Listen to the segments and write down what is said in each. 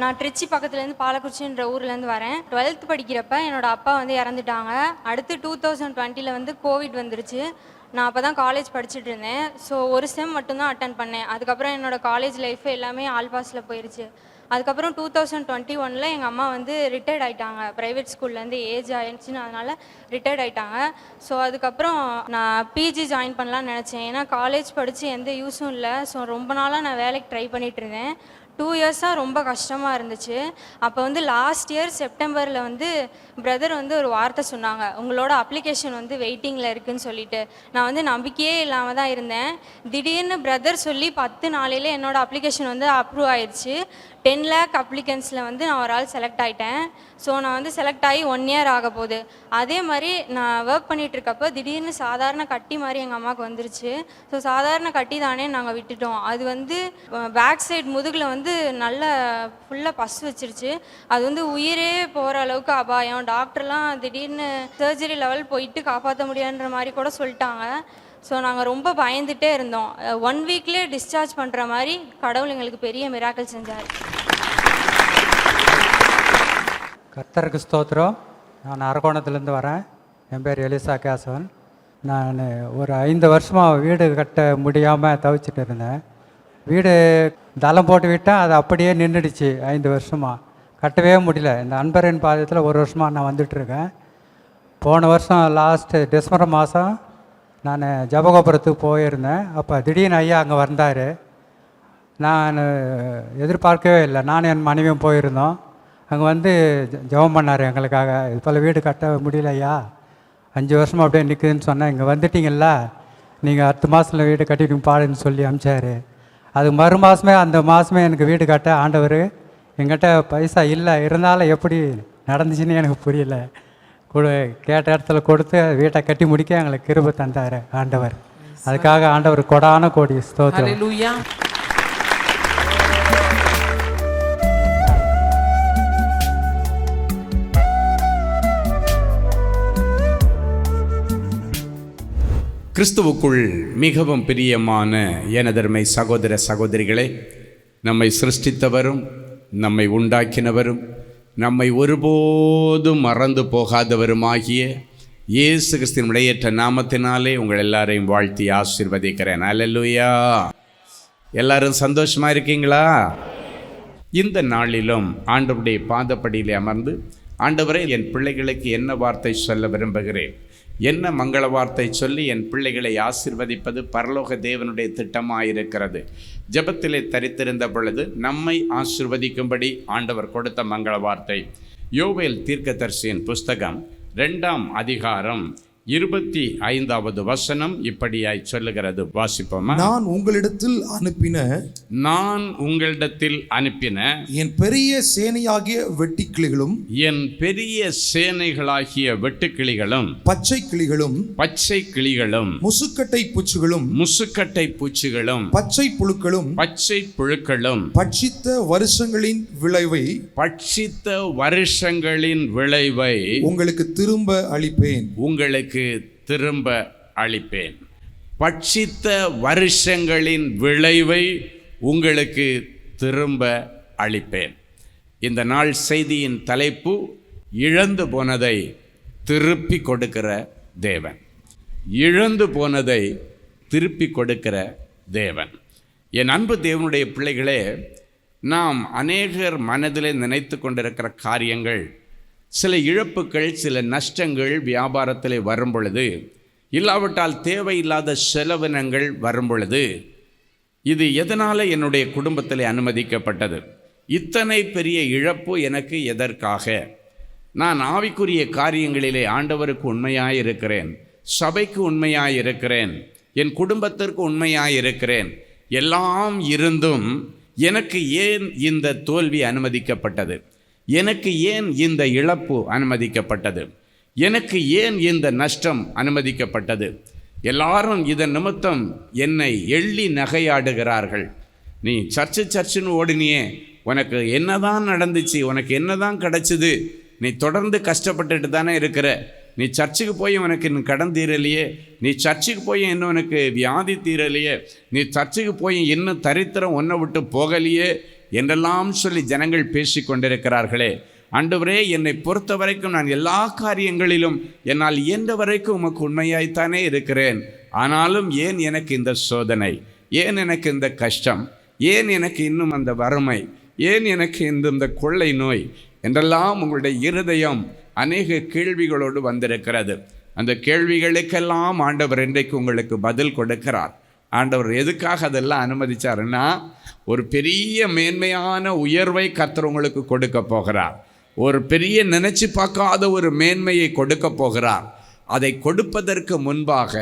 நான் திருச்சி பக்கத்துலேருந்து பாலக்குறிச்சின்ற ஊர்லேருந்து வரேன். டுவெல்த் படிக்கிறப்ப என்னோட அப்பா வந்து இறந்துட்டாங்க. அடுத்து டூ தௌசண்ட் டுவெண்ட்டியில் வந்து கோவிட் வந்துருச்சு. நான் அப்போ தான் காலேஜ் படிச்சுட்டு இருந்தேன். ஸோ ஒரு செம் மட்டும்தான் அட்டன் பண்ணேன். அதுக்கப்புறம் என்னோட காலேஜ் லைஃப் எல்லாமே ஆல் பாஸில் போயிருச்சு. அதுக்கப்புறம் டூ தௌசண்ட் டுவெண்ட்டி ஒனில் எங்கள் அம்மா வந்து ரிட்டையர்ட் ஆயிட்டாங்க. ப்ரைவேட் ஸ்கூல்லேருந்து ஏஜ் ஆயிடுச்சுன்னு அதனால் ரிட்டையர்ட் ஆயிட்டாங்க. ஸோ அதுக்கப்புறம் நான் பிஜி ஜாயின் பண்ணலான்னு நினச்சேன். ஏன்னா காலேஜ் படித்து எந்த யூஸும் இல்லை. ஸோ ரொம்ப நாளாக நான் வேலைக்கு ட்ரை பண்ணிகிட்டு இருந்தேன். டூ இயர்ஸாக ரொம்ப கஷ்டமாக இருந்துச்சு. அப்போ வந்து லாஸ்ட் இயர் செப்டம்பரில் வந்து பிரதர் வந்து ஒரு வார்த்தை சொன்னாங்க. உங்களோட அப்ளிகேஷன் வந்து வெயிட்டிங்கில் இருக்குன்னு சொல்லிட்டு. நான் வந்து நம்பிக்கையே இல்லாமல் தான் இருந்தேன். திடீர்னு பிரதர் சொல்லி பத்து நாளையில் என்னோடய அப்ளிகேஷன் வந்து அப்ரூவ் ஆயிடுச்சு டென் லேக் அப்ளிகன்ஸில் வந்து நான் ஒரு ஆள் செலக்ட் ஆகிட்டேன் ஸோ நான் வந்து செலக்ட் ஆகி ஒன் இயர் ஆக போகுது. அதே மாதிரி நான் ஒர்க் பண்ணிகிட்ருக்கப்போ திடீர்னு சாதாரண கட்டி மாதிரி எங்கள் அம்மாவுக்கு வந்துருச்சு. ஸோ சாதாரண கட்டி தானே நாங்கள் விட்டுட்டோம். அது வந்து பேக் சைடு முதுகில் வந்து நல்ல ஃபுல்லாக பஸ் வச்சிருச்சு. அது வந்து உயிரே போகிற அளவுக்கு அபாயம். டாக்டர்லாம் திடீர்னு சர்ஜரி லெவல் போயிட்டு காப்பாற்ற முடியாதுன்ற மாதிரி கூட சொல்லிட்டாங்க. ஸோ நாங்கள் ரொம்ப பயந்துட்டே இருந்தோம். ஒன் வீக்லேயே டிஸ்சார்ஜ் பண்ணுற மாதிரி கடவுள் எங்களுக்கு பெரிய மிராக்கல் செஞ்சார். கர்த்தருக்கு ஸ்தோத்திரம். நான் அரகோணத்துலேருந்து வரேன். என் பேர் எலிசா கேசவன். நான் ஒரு ஐந்து வருஷமாக வீடு கட்ட முடியாமல் தவிச்சிட்டு இருந்தேன். வீடு தளம் போட்டு விட்டேன். அது அப்படியே நின்றுடுச்சு ஐந்து வருஷமாக கட்டவே முடியல. இந்த அன்பரின் பாதத்தில் ஒரு வருஷமாக நான் வந்துட்டுருக்கேன் போன வருஷம் லாஸ்ட்டு டிசம்பர் மாதம் நான் ஜபகோபுரத்துக்கு போயிருந்தேன். அப்போ திடீர்னு ஐயா அங்கே வந்தார். நான் எதிர்பார்க்கவே இல்லை. நானும் என் மனைவியும் போயிருந்தோம். அங்கே வந்து ஜபம் ஜெபம் பண்ணார் எங்களுக்காக. இது போல் வீடு கட்ட முடியல ஐயா. அஞ்சு வருஷமாக அப்படியே நிற்குதுன்னு சொன்னேன். இங்கே வந்துட்டிங்கள நீங்கள் அடுத்த மாதத்தில் வீடு கட்டிட்டு பாடுன்னு சொல்லி அனுப்பிச்சாரு அது மறு மாதமே அந்த மாதமே எனக்கு வீடு கட்ட ஆண்டவர் எங்கிட்ட பைசா இல்லை. இருந்தாலும் எப்படி நடந்துச்சுன்னு எனக்கு புரியல. கொடு கேட்ட இடத்துல கொடுத்து வீட்டை கட்டி முடிக்க எங்களுக்கு கிருபை தந்தார் ஆண்டவர். அதுக்காக ஆண்டவர். கொடான கோடி ஸ்தோத்திரம். Hallelujah. கிறிஸ்துவுக்குள் மிகவும் பிரியமான எனதருமை சகோதர சகோதரிகளே நம்மை சிருஷ்டித்தவரும் நம்மை உண்டாக்கினவரும் நம்மை ஒருபோதும் மறந்து போகாதவருமாகிய இயேசு கிறிஸ்தின் விடையற்ற நாமத்தினாலே உங்கள் எல்லாரையும் வாழ்த்தி ஆசிர்வதிக்கிறேன். அல்லேலூயா எல்லாரும் சந்தோஷமாக இருக்கீங்களா? இந்த நாளிலும் ஆண்டவருடைய பாதப்படியில் அமர்ந்து ஆண்டவரே என் பிள்ளைகளுக்கு என்ன வார்த்தை சொல்ல விரும்புகிறேன்? என்ன மங்கள வார்த்தை சொல்லி என் பிள்ளைகளை ஆசிர்வதிப்பது பரலோக தேவனுடைய திட்டமாயிருக்கிறது. ஜெபத்திலே தரித்திருந்த பொழுது நம்மை ஆசிர்வதிக்கும்படி ஆண்டவர் கொடுத்த மங்கள வார்த்தை. யோவேல் தீர்க்கதர்சியின் புஸ்தகம் ரெண்டாம் அதிகாரம் இருபத்தி ஐந்தாவது வசனம் இப்படியாய் சொல்லுகிறது. வாசிப்போமா? நான் உங்களிடத்தில் அனுப்பின நான் உங்களிடத்தில் அனுப்பின என் பெரிய சேனையாகிய வெட்டுக்கிளிகளும் என் பெரிய சேனைகளாகிய வெட்டுக்கிளிகளும் பச்சை கிளிகளும் பச்சை கிளிகளும் முசுக்கட்டை பூச்சிகளும் முசுக்கட்டை பூச்சிகளும் பச்சை புழுக்களும் பச்சை புழுக்களும் பட்சித்த வருஷங்களின் விளைவை பட்சித்த வருஷங்களின் விளைவை உங்களுக்கு திரும்ப அளிப்பேன். உங்களுக்கு திரும்ப அளிப்பேன். பட்சித்த வருஷங்களின் விளைவை உங்களுக்கு திரும்ப அளிப்பேன். இந்த நாள் செய்தியின் தலைப்பு இழந்து போனதை திருப்பி கொடுக்கிற தேவன். இழந்து போனதை திருப்பி கொடுக்கிற தேவன். என் அன்பு தேவனுடைய பிள்ளைகளே நாம் அநேகர் மனதிலே நினைத்து கொண்டிருக்கிற காரியங்கள் சில இழப்புகள் சில நஷ்டங்கள் வியாபாரத்தில் வரும் பொழுது இல்லாவிட்டால் தேவையில்லாத செலவினங்கள் வரும் பொழுது இது எதனால் என்னுடைய குடும்பத்தில் அனுமதிக்கப்பட்டது? இத்தனை பெரிய இழப்பு எனக்கு எதற்காக? நான் ஆவிக்குரிய காரியங்களிலே ஆண்டவருக்கு உண்மையாக இருக்கிறேன் சபைக்கு உண்மையாக இருக்கிறேன் என் குடும்பத்திற்கு உண்மையாக இருக்கிறேன் எல்லாம் இருந்தும் எனக்கு ஏன் இந்த தோல்வி அனுமதிக்கப்பட்டது? எனக்கு ஏன் இந்த இழப்பு அனுமதிக்கப்பட்டது? எனக்கு ஏன் இந்த நஷ்டம் அனுமதிக்கப்பட்டது? எல்லாரும் இதன் நிமித்தம் என்னை எள்ளி நகையாடுகிறார்கள். நீ சர்ச்சு சர்ச்சுன்னு ஓடினியே உனக்கு என்னதான் நடந்துச்சு? உனக்கு என்னதான் கிடைச்சிது? நீ தொடர்ந்து கஷ்டப்பட்டுட்டு தானே இருக்கிற. நீ சர்ச்சுக்கு போய் உனக்கு இன்னும் கடன் தீரலையே. நீ சர்ச்சுக்கு போய் இன்னும் உனக்கு வியாதி தீரலையே. நீ சர்ச்சுக்கு போய் இன்னும் தரித்திரம் ஒன்றை விட்டு போகலையே. என்றெல்லாம் சொல்லி ஜனங்கள் பேசி கொண்டிருக்கிறார்களே. ஆண்டவரே என்னை பொறுத்த வரைக்கும் நான் எல்லா காரியங்களிலும் என்னால் இயன்ற வரைக்கும் உமக்கு உண்மையாய்த்தானே இருக்கிறேன். ஆனாலும் ஏன் எனக்கு இந்த சோதனை? ஏன் எனக்கு இந்த கஷ்டம்? ஏன் எனக்கு இன்னும் அந்த வறுமை? ஏன் எனக்கு இந்த இந்த கொள்ளை நோய்? என்றெல்லாம் உங்களுடைய இருதயம் அநேக கேள்விகளோடு வந்திருக்கிறது. அந்த கேள்விகளுக்கெல்லாம் ஆண்டவர் இன்றைக்கு உங்களுக்கு பதில் கொடுக்கிறார். ஆண்டவர் எதுக்காக அதெல்லாம் அனுமதிச்சாருன்னா ஒரு பெரிய மேன்மையான உயர்வை கர்த்தர் உங்களுக்கு கொடுக்க போகிறார். ஒரு பெரிய நினச்சி பார்க்காத ஒரு மேன்மையை கொடுக்க போகிறார். அதை கொடுப்பதற்கு முன்பாக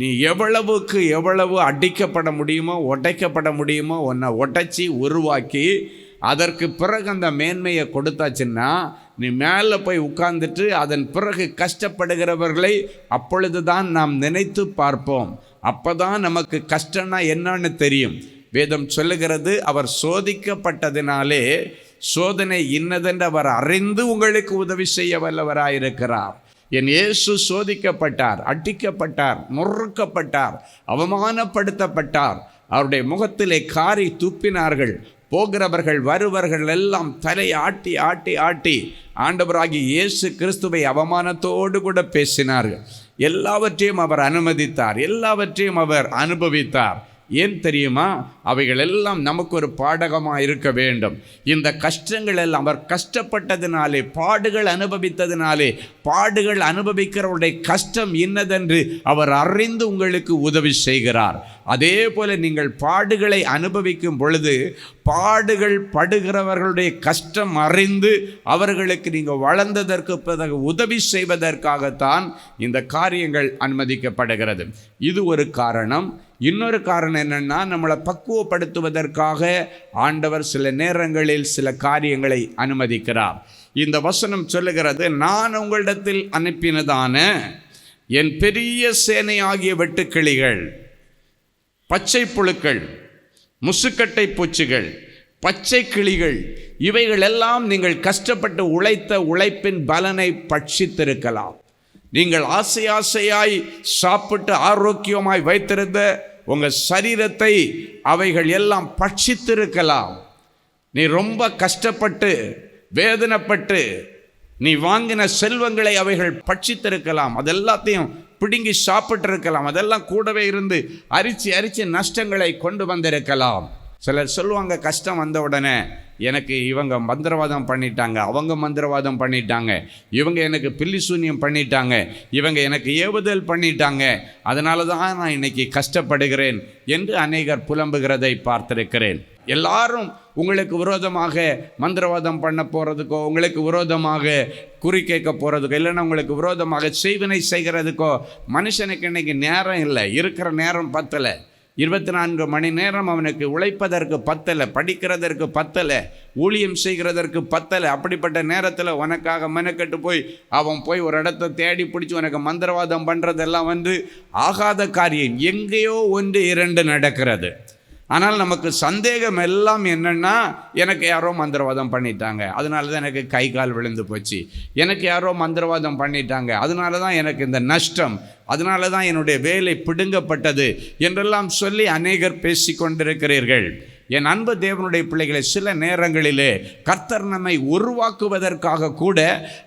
நீ எவ்வளவுக்கு எவ்வளவு அடிக்கப்பட முடியுமோ உடைக்கப்பட முடியுமோ உன்னை உடைச்சி உருவாக்கி அதற்கு பிறகு அந்த மேன்மையை கொடுத்தாச்சுன்னா நீ மேலே போய் உட்கார்ந்துட்டு அதன் பிறகு கஷ்டப்படுகிறவர்களை அப்பொழுது தான் நாம் நினைத்து பார்ப்போம். அப்போ தான் நமக்கு கஷ்டம்னா என்னன்னு தெரியும். வேதம் சொல்லுகிறது அவர் சோதிக்கப்பட்டதினாலே சோதனை இன்னதென்று அவர் அறிந்து உங்களுக்கு உதவி செய்ய வல்லவராயிருக்கிறார். என் இயேசு சோதிக்கப்பட்டார் அட்டிக்கப்பட்டார் முறுக்கப்பட்டார் அவமானப்படுத்தப்பட்டார். அவருடைய முகத்திலே காரி துப்பினார்கள். போகிறவர்கள் வருவர்கள் எல்லாம் தலை ஆட்டி ஆட்டி ஆட்டி ஆண்டவராகி இயேசு கிறிஸ்துவை அவமானத்தோடு கூட பேசினார்கள். எல்லாவற்றையும் அவர் அனுமதித்தார். எல்லாவற்றையும் அவர் அனுபவித்தார். ஏன் தெரியுமா? அவைகள் எல்லாம் நமக்கு ஒரு பாடகமாக இருக்க வேண்டும். இந்த கஷ்டங்கள் எல்லாம் அவர் கஷ்டப்பட்டதினாலே பாடுகள் அனுபவித்ததினாலே பாடுகள் அனுபவிக்கிறவருடைய கஷ்டம் இன்னதென்று அவர் அறிந்து உங்களுக்கு உதவி செய்கிறார். அதே போல நீங்கள் பாடுகளை அனுபவிக்கும் பொழுது பாடுகள் படுகிறவர்களுடைய கஷ்டம் அறிந்து அவர்களுக்கு நீங்கள் வளர்ந்ததற்கு பிறகு உதவி செய்வதற்காகத்தான் இந்த காரியங்கள் அனுமதிக்கப்படுகிறது. இது ஒரு காரணம். இன்னொரு காரணம் என்னென்னா நம்மளை பக்குவப்படுத்துவதற்காக ஆண்டவர் சில நேரங்களில் சில காரியங்களை அனுமதிக்கிறார். இந்த வசனம் சொல்லுகிறது நான் உங்களிடத்தில் அனுப்பினதான என் பெரிய சேனையாகிய வெட்டுக்கிளிகள் பச்சை புழுக்கள் முசுக்கட்டை பூச்சிகள் பச்சை கிளிகள் இவைகளெல்லாம் நீங்கள் கஷ்டப்பட்டு உழைத்த உழைப்பின் பலனை பட்சித்திருக்கலாம். நீங்கள் ஆசை ஆசையாய் சாப்பிட்டு ஆரோக்கியமாய் வைத்திருந்த உங்கள் சரீரத்தை அவைகள் எல்லாம் பட்சித்திருக்கலாம். நீ ரொம்ப கஷ்டப்பட்டு வேதனைப்பட்டு நீ வாங்கின செல்வங்களை அவைகள் பட்சித்திருக்கலாம். அது எல்லாத்தையும் பிடுங்கி சாப்பிட்டிருக்கலாம். அதெல்லாம் கூடவே இருந்து அரிச்சு அரிச்சு நஷ்டங்களை கொண்டு வந்திருக்கலாம். சிலர் சொல்லுவாங்க கஷ்டம் வந்த உடனே எனக்கு இவங்க மந்திரவாதம் பண்ணிட்டாங்க அவங்க மந்திரவாதம் பண்ணிட்டாங்க இவங்க எனக்கு பில்லி சூன்யம் பண்ணிட்டாங்க இவங்க எனக்கு ஏவுதல் பண்ணிட்டாங்க அதனால தான் நான் இன்னைக்கு கஷ்டப்படுகிறேன் என்று அநேகர் புலம்புகிறதை பார்த்திருக்கிறேன். எல்லாரும் உங்களுக்கு விரோதமாக மந்திரவாதம் பண்ண போகிறதுக்கோ உங்களுக்கு விரோதமாக குறி கேட்க போகிறதுக்கோ இல்லைன்னா உங்களுக்கு விரோதமாக செய்வினை செய்கிறதுக்கோ மனுஷனுக்கு இன்னைக்கு நேரம் இல்லை இருக்கிற நேரம் பத்தலை. இருபத்தி நான்கு மணி நேரம் அவனுக்கு உழைப்பதற்கு பத்தலை படிக்கிறதற்கு பத்தலை ஊழியம் செய்கிறதற்கு பத்தலை. அப்படிப்பட்ட நேரத்தில் உனக்காக மெனக்கெட்டு போய் அவன் போய் ஒரு இடத்த தேடி பிடிச்சி உனக்கு மந்திரவாதம் பண்ணுறதெல்லாம் வந்து ஆகாத காரியம். எங்கேயோ ஒன்று இரண்டு நடக்கிறது. ஆனால் நமக்கு சந்தேகம் எல்லாம் என்னென்னா எனக்கு யாரோ மந்திரவாதம் பண்ணிட்டாங்க. அதனால தான் எனக்கு கை கால் விழுந்து போச்சு. எனக்கு யாரோ மந்திரவாதம் பண்ணிட்டாங்க. அதனால தான் எனக்கு இந்த நஷ்டம். அதனால தான் என்னுடைய வேலை பிடுங்கப்பட்டது என்றெல்லாம் சொல்லி அநேகர் பேசி கொண்டிருக்கிறீர்கள் என் அன்பு தேவனுடைய பிள்ளைகளை சில நேரங்களிலே கர்த்தர் நம்மை உருவாக்குவதற்காக கூட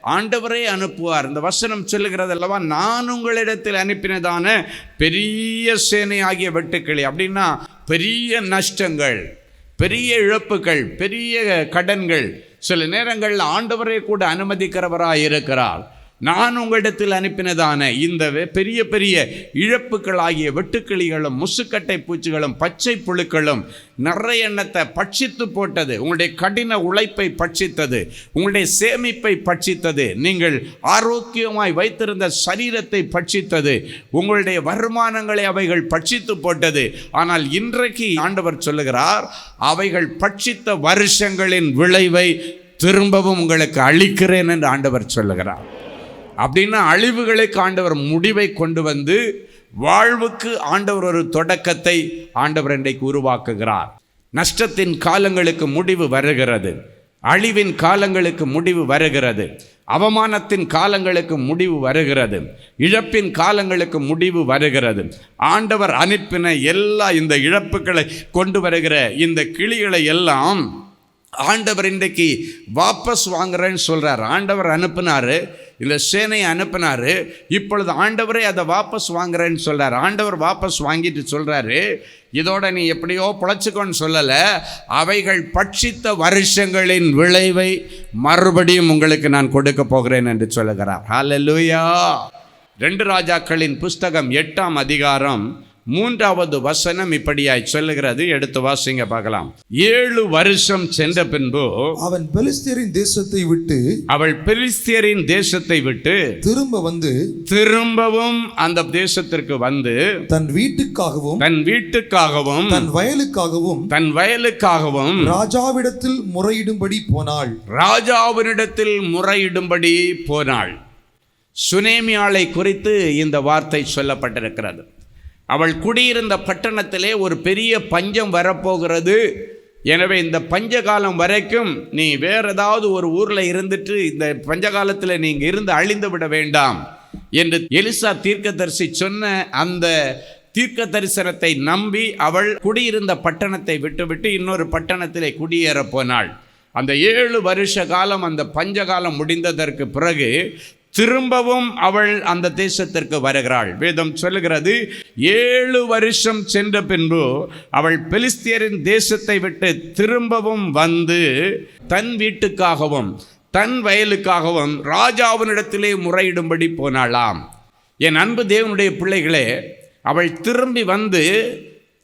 ஆண்டவரே அனுப்புவார். இந்த வசனம் சொல்லுகிறது அல்லவா நான் உங்களிடத்தில் அனுப்பினதான பெரிய சேனை ஆகிய வெட்டுக்கிளி அப்படின்னா பெரிய நஷ்டங்கள் பெரிய இழப்புகள் பெரிய கடன்கள் சில நேரங்களில் ஆண்டவரே கூட அனுமதிக்கிறவராக இருக்கிறார் நான் உங்களிடத்தில் அனுப்பினதான இந்த பெரிய பெரிய இழப்புகளாகிய வெட்டுக்கிளிகளும் முசுக்கட்டை பூச்சிகளும் பச்சை புழுக்களும் நிறைய எண்ணத்தை பட்சித்து போட்டது. உங்களுடைய கடின உழைப்பை பட்சித்தது. உங்களுடைய சேமிப்பை பட்சித்தது. நீங்கள் ஆரோக்கியமாய் வைத்திருந்த சரீரத்தை பட்சித்தது. உங்களுடைய வருமானங்களை அவைகள் பட்சித்து போட்டது. ஆனால் இன்றைக்கு ஆண்டவர் சொல்லுகிறார் அவைகள் பட்சித்த வருஷங்களின் விளைவை திரும்பவும் உங்களுக்கு அளிக்கிறேன் என்று ஆண்டவர் சொல்லுகிறார். அப்படின்னா அழிவுகளுக்கு ஆண்டவர் முடிவை கொண்டு வந்து வாழ்வுக்கு ஆண்டவர் ஒரு தொடக்கத்தை ஆண்டவர் இன்றைக்கு உருவாக்குகிறார். நஷ்டத்தின் காலங்களுக்கு முடிவு வருகிறது. அழிவின் காலங்களுக்கு முடிவு வருகிறது. அவமானத்தின் காலங்களுக்கு முடிவு வருகிறது. இழப்பின் காலங்களுக்கு முடிவு வருகிறது. ஆண்டவர் அனுப்பின எல்லா இந்த இழப்புகளை கொண்டு வருகிற இந்த கிளிகளை எல்லாம் ஆண்டவர் இன்றைக்கு வாபஸ் வாங்குறேன்னு சொல்கிறார் ஆண்டவர் அனுப்புனாரு. இல்லை சேனையை அனுப்பினார். இப்பொழுது ஆண்டவரே அதை வாபஸ் வாங்குறேன்னு சொல்கிறார் ஆண்டவர் வாபஸ் வாங்கிட்டு சொல்கிறாரு இதோட நீ எப்படியோ பொழைச்சிக்கோன்னு சொல்லலை. அவைகள் பட்சித்த வருஷங்களின் விளைவை மறுபடியும் உங்களுக்கு நான் கொடுக்க போகிறேன் என்று சொல்லுகிறார். ஹலலூயா ரெண்டு ராஜாக்களின் புஸ்தகம் எட்டாம் அதிகாரம் மூன்றாவது வசனம் இப்படியாய் சொல்லுகிறது. எடுத்து வாசிங்க பார்க்கலாம். ஏழு வருஷம் சென்ற பின்பு அவன் பெலிஸ்தியரின் தேசத்தை விட்டு அவள் பெலிஸ்தியரின் தேசத்தை விட்டு திரும்ப வந்து திரும்பவும் அந்த தேசத்திற்கு வந்து தன் வீட்டுக்காகவும் தன் வீட்டுக்காகவும் தன் வயலுக்காகவும் தன் வயலுக்காகவும் ராஜாவிடத்தில் முறையிடும்படி போனாள். ராஜாவினிடத்தில் முறையிடும்படி போனாள். சுனேமியாளை குறித்து இந்த வார்த்தை சொல்லப்பட்டிருக்கிறது. அவள் குடியிருந்த பட்டணத்திலே ஒரு பெரிய பஞ்சம் வரப்போகிறது. எனவே இந்த பஞ்சகாலம் வரைக்கும் நீ வேற ஏதாவது ஒரு ஊரில் இருந்துட்டு இந்த பஞ்சகாலத்தில் நீங்கள் இருந்து அழிந்து விட வேண்டாம் என்று எலிசா தீர்க்கதரிசி சொன்ன அந்த தீர்க்க தரிசனத்தை நம்பி அவள் குடியிருந்த பட்டணத்தை விட்டுவிட்டு இன்னொரு பட்டணத்திலே குடியேற போனாள். அந்த ஏழு வருஷ காலம் அந்த பஞ்சகாலம் முடிந்ததற்கு பிறகு திரும்பவும் அவள் அந்த தேசத்திற்கு வருகிறாள். வேதம் சொல்லுகிறது ஏழு வருஷம் சென்ற பின்பு அவள் பெலிஸ்தியரின் தேசத்தை விட்டு திரும்பவும் வந்து தன் வீட்டுக்காகவும் தன் வயலுக்காகவும் ராஜாவினிடத்திலே முறையிடும்படி போனாளாம். என் அன்பு தேவனுடைய பிள்ளைகளே அவள் திரும்பி வந்து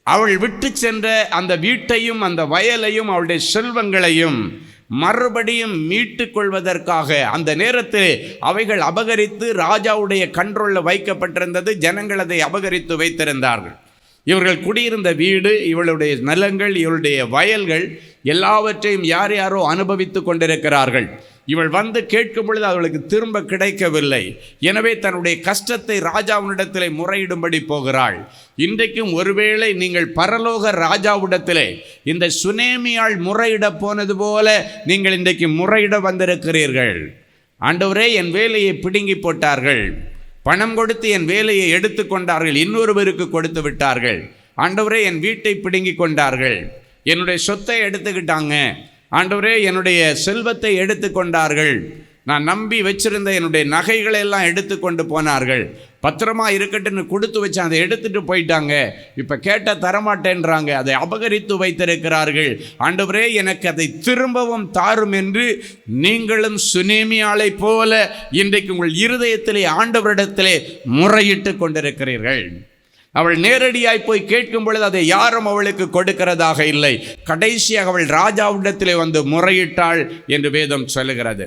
அவள் விட்டு சென்ற அந்த வீட்டையும் அந்த வயலையும் அவளுடைய செல்வங்களையும் மறுபடியும் மீட்டு கொள்வதற்காக அந்த நேரத்தில் அவைகள் அபகரித்து ராஜாவுடைய கண்ட்ரோலில் வைக்கப்பட்டிருந்தது ஜனங்கள் அதை அபகரித்து வைத்திருந்தார்கள். இவர்கள் குடியிருந்த வீடு இவளுடைய நிலங்கள் இவளுடைய வயல்கள் எல்லாவற்றையும் யார் யாரோ அனுபவித்து கொண்டிருக்கிறார்கள். இவள் வந்து கேட்கும் பொழுது அவளுக்கு திரும்ப கிடைக்கவில்லை. எனவே தன்னுடைய கஷ்டத்தை ராஜாவினிடத்திலே முறையிடும்படி போகிறாள். இன்றைக்கும் ஒருவேளை நீங்கள் பரலோக ராஜாவிடத்திலே இந்த சுனேமியால் முறையிட போனது போல நீங்கள் இன்றைக்கு முறையிட வந்திருக்கிறீர்கள். ஆண்டவரே என் வேலையை பிடுங்கி போட்டார்கள். பணம் கொடுத்து என் வேலையை எடுத்துக்கொண்டார்கள் இன்னொருவருக்கு கொடுத்து விட்டார்கள். ஆண்டவரே என் வீட்டை பிடுங்கி கொண்டார்கள். என்னுடைய சொத்தை எடுத்துக்கிட்டாங்க. ஆண்டவரே என்னுடைய செல்வத்தை எடுத்துக்கொண்டார்கள். நான் நம்பி வச்சிருந்த என்னுடைய நகைகளை எல்லாம் எடுத்துக்கொண்டு போனார்கள். பத்திரமா இருக்கட்டுன்னு கொடுத்து வச்சு அதை எடுத்துட்டு போயிட்டாங்க. இப்போ கேட்டால் தரமாட்டேன்றாங்க. அதை அபகரித்து வைத்திருக்கிறார்கள். ஆண்டவரே எனக்கு அதை திரும்பவும் தாரும் என்று நீங்களும் சுனேமியாளை போல இன்றைக்கு உங்கள் இருதயத்திலே ஆண்டவரிடத்திலே முறையிட்டு கொண்டிருக்கிறீர்கள். அவள் நேரடியாய் போய் கேட்கும் பொழுது அதை யாரும் அவளுக்கு கொடுக்கிறதாக இல்லை. கடைசியாக அவள் ராஜாவிடத்திலே வந்து முறையிட்டாள் என்று வேதம் சொல்லுகிறது.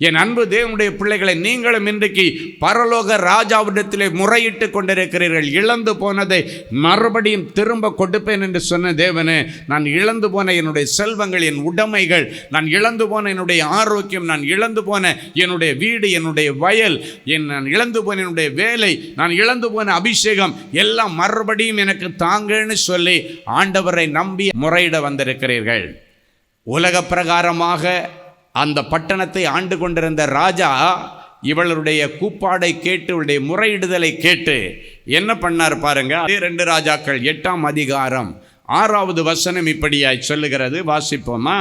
என் அன்பு தேவனுடைய பிள்ளைகளை நீங்களும் இன்றைக்கு பரலோக ராஜாவிடத்திலே முறையிட்டு கொண்டிருக்கிறீர்கள். இழந்து போனதை மறுபடியும் திரும்ப கொடுப்பேன் என்று சொன்ன தேவனே நான் இழந்து போன என்னுடைய செல்வங்கள் என் உடைமைகள் நான் இழந்து போன என்னுடைய ஆரோக்கியம் நான் இழந்து போன என்னுடைய வீடு என்னுடைய வயல் என் நான் இழந்து போன என்னுடைய வேலை நான் இழந்து போன அபிஷேகம் எல்லாம் மறுபடியும் எனக்கு தாங்கன்னு சொல்லி ஆண்டவரை நம்பி முறையிட வந்திருக்கிறீர்கள். உலக பிரகாரமாக அந்த பட்டணத்தை ஆண்டு கொண்டிருந்த ராஜா இவளுடைய கூப்பாடை கேட்டு இவளுடைய முறையிடுதலை கேட்டு என்ன பண்ணார் பாருங்க? அதே ரெண்டு ராஜாக்கள் எட்டாம் அதிகாரம் ஆறாவது வசனம் இப்படியாய் சொல்லுகிறது. வாசிப்போமா?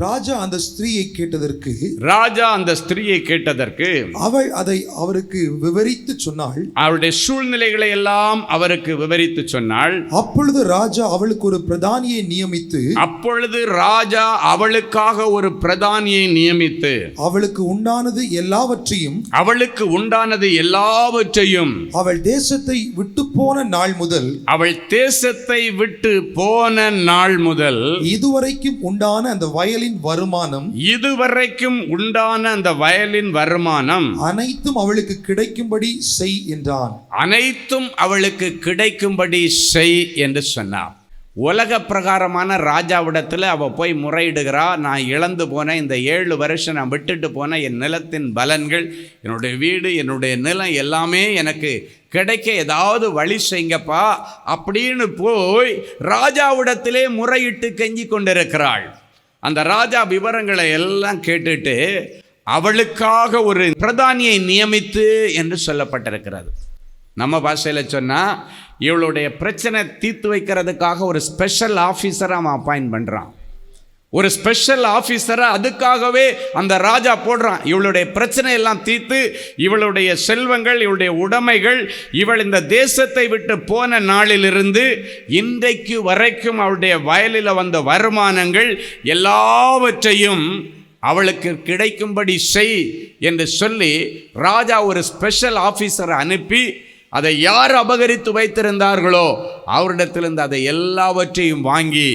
ராஜா அந்த ஸ்திரீயை கேட்டதற்கு ராஜா அந்த ஸ்திரீயை கேட்டதற்கு அவள் அதை அவருக்கு விவரித்து சொன்னாள். அவருடைய சூழ்நிலைகளை எல்லாம் அவருக்கு விவரித்து சொன்னாள். அப்பொழுது ராஜா அவளுக்கு ஒரு பிரதானியை நியமித்து அப்பொழுது ராஜா அவளுக்காக ஒரு பிரதானியை நியமித்து அவளுக்கு உண்டானது எல்லாவற்றையும் அவளுக்கு உண்டானது எல்லாவற்றையும் அவள் தேசத்தை விட்டு போன நாள் முதல் அவள் தேசத்தை விட்டு போன நாள் முதல் இதுவரைக்கும் உண்டான அந்த வயலின் வருமானம் இதுவரைக்கும் உண்டான அந்த வயலின் வருமானம் அனைத்தும் அவளுக்கு கிடைக்கும்படி செய் என்றான். அனைத்தும் அவளுக்கு கிடைக்கும்படி செய் என்று சொன்னார் உலக பிரகாரமான ராஜாவிடத்தில் அவள் போய் முறையிடுகிறா நான் இழந்து போன இந்த ஏழு வருஷம் நான் விட்டுட்டு போன என் நிலத்தின் பலன்கள் என்னுடைய வீடு என்னுடைய நிலம் எல்லாமே எனக்கு கிடைக்க ஏதாவது வழி செய்யுங்கப்பா அப்படின்னு போய் ராஜாவிடத்திலே முறையிட்டு கெஞ்சி கொண்டிருக்கிறாள். அந்த ராஜா விவரங்களை எல்லாம் கேட்டுட்டு அவளுக்காக ஒரு பிரதானியை நியமித்து என்று சொல்லப்பட்டிருக்கிறது. நம்ம பாஷையில் சொன்னால் இவளுடைய பிரச்சனை தீர்த்து வைக்கிறதுக்காக ஒரு ஸ்பெஷல் ஆஃபீஸரை அவன் அப்பாயின்ட் பண்ணுறான் ஒரு ஸ்பெஷல் ஆஃபீஸரை அதுக்காகவே அந்த ராஜா போடுறான். இவளுடைய பிரச்சனை எல்லாம் தீர்த்து இவளுடைய செல்வங்கள் இவளுடைய உடைமைகள் இவள் இந்த தேசத்தை விட்டு போன நாளிலிருந்து இன்றைக்கு வரைக்கும் அவளுடைய வயலில் வந்த வருமானங்கள் எல்லாவற்றையும் அவளுக்கு கிடைக்கும்படி செய் என்று சொல்லி ராஜா ஒரு ஸ்பெஷல் ஆஃபீஸரை அனுப்பி அதை யார் அபகரித்து வைத்திருந்தார்களோ அவரிடத்திலிருந்து அதை எல்லாவற்றையும் வாங்கி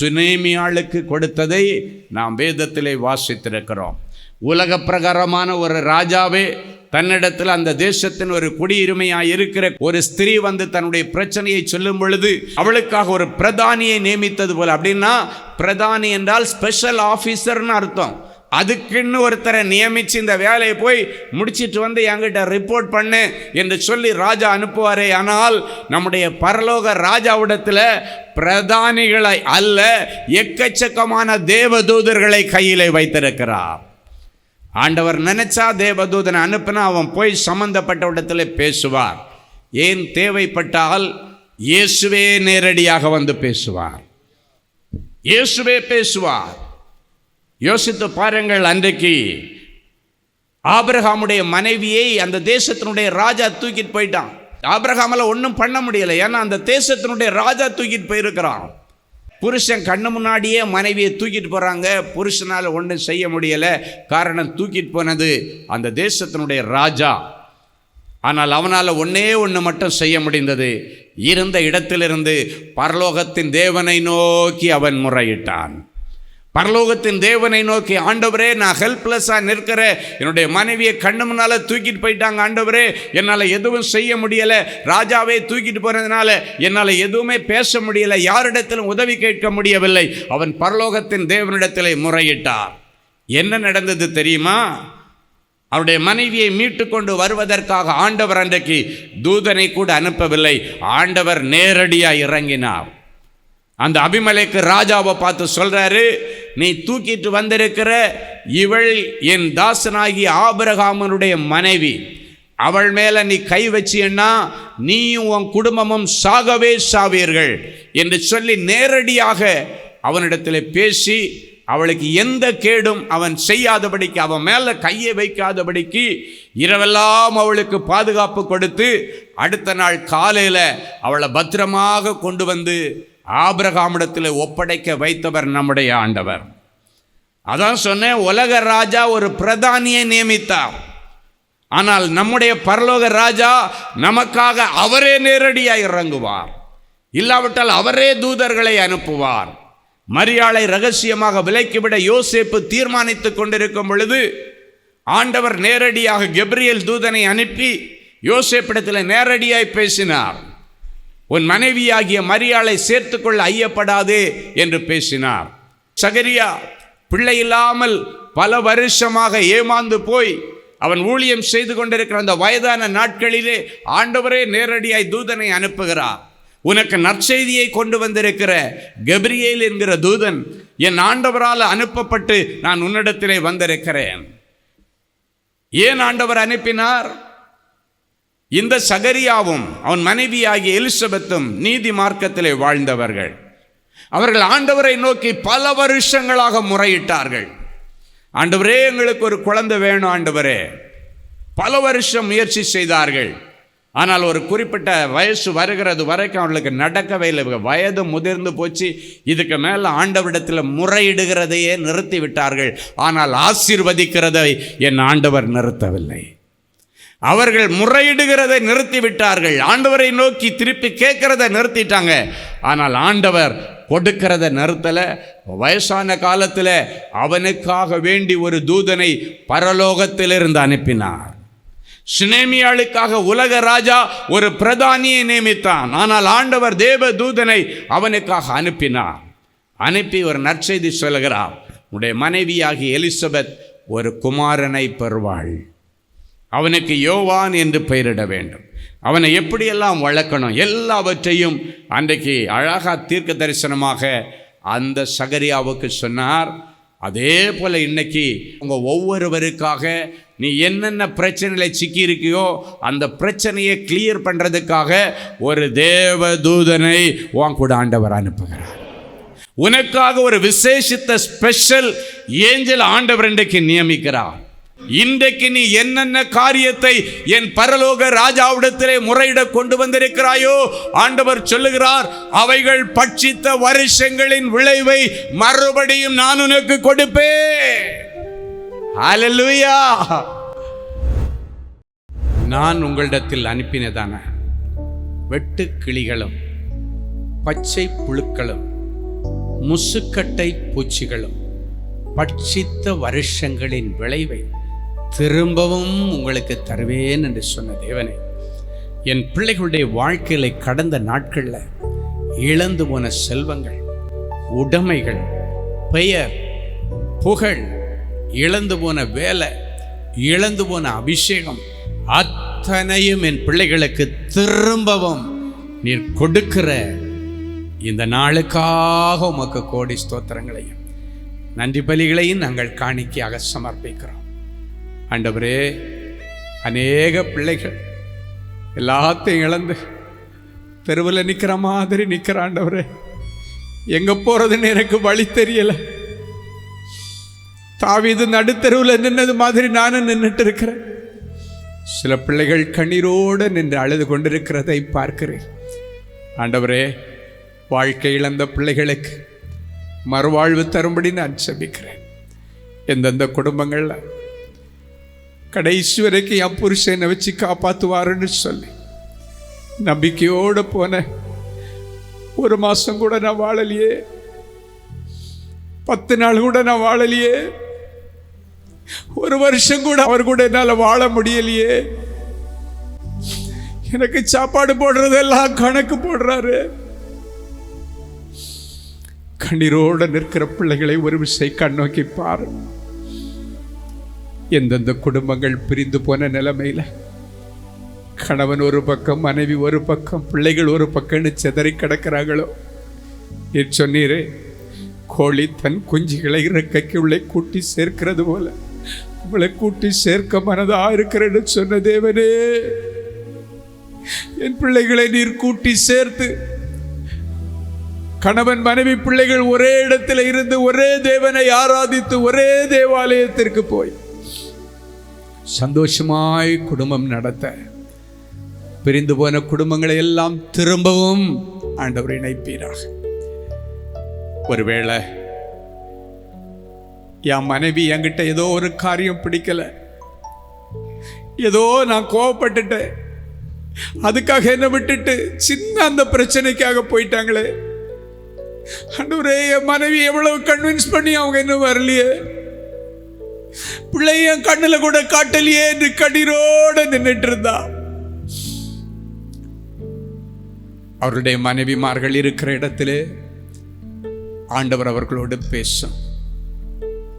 சுனேமியாளுக்கு கொடுத்ததை நாம் வேதத்திலே வாசித்திருக்கிறோம். உலக பிரகாரமான ஒரு ராஜாவே தன்னிடத்தில் அந்த தேசத்தின் ஒரு குடியுரிமையாக இருக்கிற ஒரு ஸ்திரீ வந்து தன்னுடைய பிரச்சனையை சொல்லும் பொழுது அவளுக்காக ஒரு பிரதானியை நியமித்தது போல. அப்படின்னா பிரதானி என்றால் ஸ்பெஷல் ஆஃபீஸர்னு அர்த்தம். அதுக்குன்னு ஒருத்தரை நியமித்து இந்த வேலையை போய் முடிச்சிட்டு வந்து என்கிட்ட ரிப்போர்ட் பண்ணு என்று சொல்லி ராஜா அனுப்புவாரே. ஆனால் நம்முடைய பரலோக ராஜாவிடத்தில் பிரதானிகளை அல்ல எக்கச்சக்கமான தேவதூதர்களை கையிலே வைத்திருக்கிறார். ஆண்டவர் நினைச்சா தேவதூதனை அனுப்பினா அவன் போய் சம்பந்தப்பட்ட இடத்துல பேசுவார். ஏன் தேவைப்பட்டால் இயேசுவே நேரடியாக வந்து பேசுவார். இயேசுவே பேசுவார். யோசித்து பாருங்கள் அன்றைக்கு ஆபிரகாமுடைய மனைவியை அந்த தேசத்தினுடைய ராஜா தூக்கிட்டு போயிட்டான். ஆபிரகாமில் ஒன்றும் பண்ண முடியலை. ஏன்னா அந்த தேசத்தினுடைய ராஜா தூக்கிட்டு போயிருக்கிறான். புருஷன் கண்ணு முன்னாடியே மனைவியை தூக்கிட்டு போகிறாங்க புருஷனால் ஒன்றும் செய்ய முடியலை. காரணம் தூக்கிட்டு போனது அந்த தேசத்தினுடைய ராஜா. ஆனால் அவனால் ஒன்றே ஒன்று மட்டும் செய்ய முடிந்தது. இருந்த இடத்திலிருந்து பரலோகத்தின் தேவனை நோக்கி அவன் முறையிட்டான். பரலோகத்தின் தேவனை நோக்கி ஆண்டவரே நான் ஹெல்ப்லெஸ்ஸாக நிற்கிற. என்னுடைய மனைவியை கண்ணு முன்னால் தூக்கிட்டு போயிட்டாங்க ஆண்டவரே. என்னால் எதுவும் செய்ய முடியலை. ராஜாவே தூக்கிட்டு போனதுனால என்னால் எதுவுமே பேச முடியலை. யாரிடத்திலும் உதவி கேட்க முடியவில்லை. அவன் பரலோகத்தின் தேவனிடத்தில் முறையிட்டார். என்ன நடந்தது தெரியுமா? அவருடைய மனைவியை மீட்டு கொண்டு வருவதற்காக ஆண்டவர் அன்றைக்கு தூதனை கூட அனுப்பவில்லை. ஆண்டவர் நேரடியாக இறங்கினார். அந்த அபிமலைக்கு ராஜாவை பார்த்து சொல்கிறாரு நீ தூக்கிட்டு வந்திருக்கிற இவள் என் தாசனாகி ஆபரகாமனுடைய மனைவி. அவள் மேலே நீ கை வச்சியன்னா நீயும் உன் குடும்பமும் சாகவே சாவீர்கள். என்று சொல்லி நேரடியாக அவனிடத்தில் பேசி அவளுக்கு எந்த கேடும் அவன் செய்யாதபடிக்கு அவன் மேலே கையை வைக்காதபடிக்கு இரவெல்லாம் அவளுக்கு பாதுகாப்பு கொடுத்து அடுத்த நாள் காலையில் அவளை பத்திரமாக கொண்டு வந்து ஆபிரகாமிடத்தில் ஒப்படைக்க வைத்தவர் நம்முடைய ஆண்டவர். அதான் சொன்னேன் உலக ராஜா ஒரு பிரதானியை நியமித்தார். ஆனால் நம்முடைய பரலோக ராஜா நமக்காக அவரே நேரடியாக இறங்குவார். இல்லாவிட்டால் அவரே தூதர்களை அனுப்புவார். மரியாளை ரகசியமாக விலக்கிவிட யோசேப்பு தீர்மானித்துக் கொண்டிருக்கும் பொழுது ஆண்டவர் நேரடியாக கெப்ரியல் தூதனை அனுப்பி யோசேப்பிடத்தில் நேரடியாய் பேசினார். உன் மனைவியாகிய மரியாளை சேர்த்துக்கொள்ள ஐயப்படாது என்று பேசினார். சகரியா பிள்ளை இல்லாமல் பல வருஷமாக ஏமாந்து போய் அவன் ஊழியம் செய்து கொண்டிருக்கிற அந்த வயதான நாட்களிலே ஆண்டவரே நேரடியாய் தூதனை அனுப்புகிறார். உனக்கு நற்செய்தியை கொண்டு வந்திருக்கிற கெப்ரியேல் என்கிற தூதன் என் ஆண்டவரால் அனுப்பப்பட்டு நான் உன்னிடத்திலே வந்திருக்கிறேன். ஏன் ஆண்டவர் அனுப்பினார்? இந்த சகரியாவும் அவன் மனைவியாகிய எலிசபெத்தும் நீதி மார்க்கத்திலே வாழ்ந்தவர்கள். அவர்கள் ஆண்டவரை நோக்கி பல வருஷங்களாக முறையிட்டார்கள். ஆண்டவரே எங்களுக்கு ஒரு குழந்தை வேணும் ஆண்டவரே. பல வருஷம் முயற்சி செய்தார்கள். ஆனால் ஒரு குறிப்பிட்ட வயசு வருகிறது வரைக்கும் அவர்களுக்கு நடக்கவே இல்லை. வயது முதிர்ந்து போச்சு. இதுக்கு மேலே ஆண்டவரிடத்தில் முறையிடுகிறதையே நிறுத்திவிட்டார்கள். ஆனால் ஆசீர்வதிக்கிறதை என் ஆண்டவர் நிறுத்தவில்லை. அவர்கள் முறையிடுகிறதை நிறுத்திவிட்டார்கள். ஆண்டவரை நோக்கி திருப்பி கேட்கிறத நிறுத்திட்டாங்க. ஆனால் ஆண்டவர் கொடுக்கிறத நிறுத்தலை. வயசான காலத்தில் அவனுக்காக வேண்டி ஒரு தூதனை பரலோகத்திலிருந்து அனுப்பினார். சினேமியாளுக்காக உலக ராஜா ஒரு பிரதானியை நியமித்தான். ஆனால் ஆண்டவர் தேவ தூதனை அவனுக்காக அனுப்பினார். அனுப்பி ஒரு நற்செய்தி சொல்கிறார் உடைய மனைவியாகி எலிசபெத் ஒரு குமாரனை பெறுவாள். அவனுக்கு யோவான் என்று பெயரிட வேண்டும். அவனை எப்படியெல்லாம் வளர்க்கணும்? எல்லாவற்றையும் அன்றைக்கு அழகா தீர்க்க தரிசனமாக அந்த சகரியாவுக்கு சொன்னார். அதே போல் இன்னைக்கு உங்கள் ஒவ்வொருவருக்காக நீ என்னென்ன பிரச்சனையில் சிக்கியிருக்கியோ அந்த பிரச்சனையை கிளியர் பண்ணுறதுக்காக ஒரு தேவ தூதனை உன் கூட ஆண்டவர் அனுப்புகிறார். உனக்காக ஒரு விசேஷித்த ஸ்பெஷல் ஏஞ்சல் ஆண்டவர் இன்றைக்கு நியமிக்கிறார். இன்றைக்கு நீ என்னென்ன காரியத்தை என் பரலோக ராஜாவிடத்திலே முறையிட கொண்டு வந்திருக்கிறாயோ ஆண்டவர் சொல்லுகிறார் அவைகள் பட்சித்த வருஷங்களின் விளைவை மறுபடியும் நான் உனக்கு கொடுப்பேன். நான் உங்களிடத்தில் அனுப்பினதான வெட்டு கிளிகளும் பச்சை புழுக்களும் முசுக்கட்டை பூச்சிகளும் பட்சித்த வருஷங்களின் விளைவை திரும்பவும் உங்களுக்கு தருவேன் என்று சொன்ன தேவனே என் பிள்ளைகளுடைய வாழ்க்கையில கடந்த நாட்களில் இழந்து போன செல்வங்கள் உடைமைகள் பெயர் புகழ் இழந்து போன வேலை இழந்து போன அபிஷேகம் அத்தனையும் என் பிள்ளைகளுக்கு திரும்பவும் நீர் கொடுக்கிற இந்த நாளுக்காக உமக்கு கோடி ஸ்தோத்திரங்களையும் நன்றி பலிகளையும் நாங்கள் காணிக்கையாக சமர்ப்பிக்கிறோம். ஆண்டவரே அநேக பிள்ளைகள் எல்லாத்தையும் இழந்து தெருவில் நிற்கிற மாதிரி நிற்கிற ஆண்டவரே எங்கே போகிறதுன்னு எனக்கு வழி தெரியலை. தாவிது நடுத்தெருவில் நின்னது மாதிரி நானும் நின்றுட்டு இருக்கிறேன். சில பிள்ளைகள் கண்ணீரோடு நின்று அழுது கொண்டிருக்கிறதை பார்க்கிறேன். ஆண்டவரே வாழ்க்கை இழந்த பிள்ளைகளுக்கு மறுவாழ்வு தரும்படி நான் செபிக்கிறேன். எந்தெந்த குடும்பங்களில் கடைசி வரைக்கும் என் புருஷனை வச்சு காப்பாற்றுவாருன்னு சொல்லி நம்பிக்கையோடு போனேன் ஒரு மாதம் கூட நான் வாழலையே. பத்து நாள் கூட நான் வாழலையே. ஒரு வருஷம் கூட அவர் கூட என்னால் வாழ முடியலையே. எனக்கு சாப்பாடு போடுறதெல்லாம் கணக்கு போடுறாரு. கண்ணீரோடு நிற்கிற பிள்ளைகளை ஒரு விஷயம் கண்ணோக்கி பாருங்கள் எந்தெந்த குடும்பங்கள் பிரிந்து போன நிலைமையில்? கணவன் ஒரு பக்கம் மனைவி ஒரு பக்கம் பிள்ளைகள் ஒரு பக்கம்னு சிதறி கிடக்கிறாங்களோ நீர் சொன்னீரே கோழி தன் குஞ்சுகளை இறக்கைக்கு உள்ளே கூட்டி சேர்க்கிறது போல உங்களை கூட்டி சேர்க்க மனதா இருக்கிறேன்னு சொன்ன தேவனே என் பிள்ளைகளை நீர் கூட்டி சேர்த்து கணவன் மனைவி பிள்ளைகள் ஒரே இடத்துல இருந்து ஒரே தேவனை ஆராதித்து ஒரே தேவாலயத்திற்கு போய் சந்தோஷமாய் குடும்பம் நடத்த. பிரிந்து போன குடும்பங்களை எல்லாம் திரும்பவும் ஆண்டவர் இணைப்பீராக. ஒருவேளை என் மனைவி என்கிட்ட ஏதோ ஒரு காரியம் பிடிக்கல. ஏதோ நான் கோவப்பட்டுட்டேன். அதுக்காக என்ன விட்டுட்டு சின்ன அந்த பிரச்சனைக்காக போயிட்டாங்களே. ஆண்டவரே என் மனைவி எவ்வளவு கன்வின்ஸ் பண்ணி அவங்க இன்னும் வரலையே. பிள்ளைய கண்ணில் கண்ணுல கூட காட்டலையே என்று கண்ணீரோட நின்றுட்டு இருந்தா. அவருடைய மனைவிமார்கள் இருக்கிற இடத்திலே ஆண்டவர் அவர்களோடு பேசும்.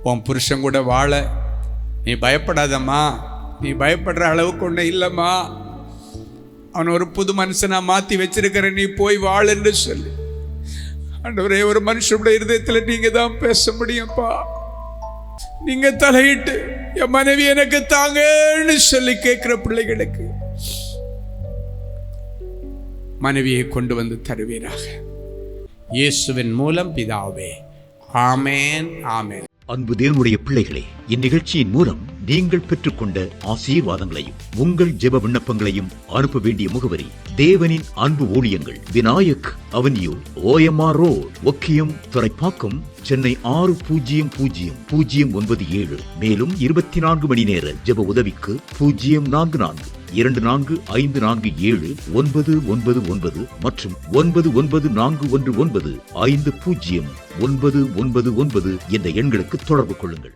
உன் புருஷன் கூட வாழ. நீ பயப்படாதம்மா. நீ பயப்படுற அளவுக்கு ஒன்றும் இல்லைம்மா. அவன் ஒரு புது மனுஷனா மாற்றி வச்சிருக்கிற நீ போய் வாழன்னு சொல்லி. ஆண்டவரே ஒரு மனுஷனுடைய இருதயத்தில் நீங்கள் தான் பேச முடியும்ப்பா நீங்க தலையிட்டு என் மனைவி எனக்கு தாங்கன்னு சொல்லி கேட்கிற பிள்ளைகளுக்கு மனைவியை கொண்டு வந்து தருவீராக. இயேசுவின் மூலம் பிதாவே. ஆமேன் ஆமேன். அன்பு தேவனுடைய பிள்ளைகளே இந்நிகழ்ச்சியின் மூலம் நீங்கள் பெற்றுக்கொண்ட ஆசீர்வாதங்களையும் உங்கள் ஜெப விண்ணப்பங்களையும் அனுப்ப வேண்டிய முகவரி தேவனின் அன்பு ஊழியங்கள் Vinayak avenue OMR road Okkiyam Thoraipakkam Chennai ஆறு பூஜ்ஜியம் பூஜ்ஜியம் பூஜ்ஜியம் ஒன்பது ஏழு மேலும் இருபத்தி நான்கு மணி நேர ஜெப உதவிக்கு பூஜ்ஜியம் நான்கு நான்கு இரண்டு நான்கு ஐந்து நான்கு ஏழு ஒன்பது ஒன்பது ஒன்பது மற்றும் ஒன்பது ஒன்பது நான்கு ஒன்று ஒன்பது ஐந்து பூஜ்ஜியம் ஒன்பது ஒன்பது ஒன்பது என்ற எண்களுக்கு தொடர்பு கொள்ளுங்கள்.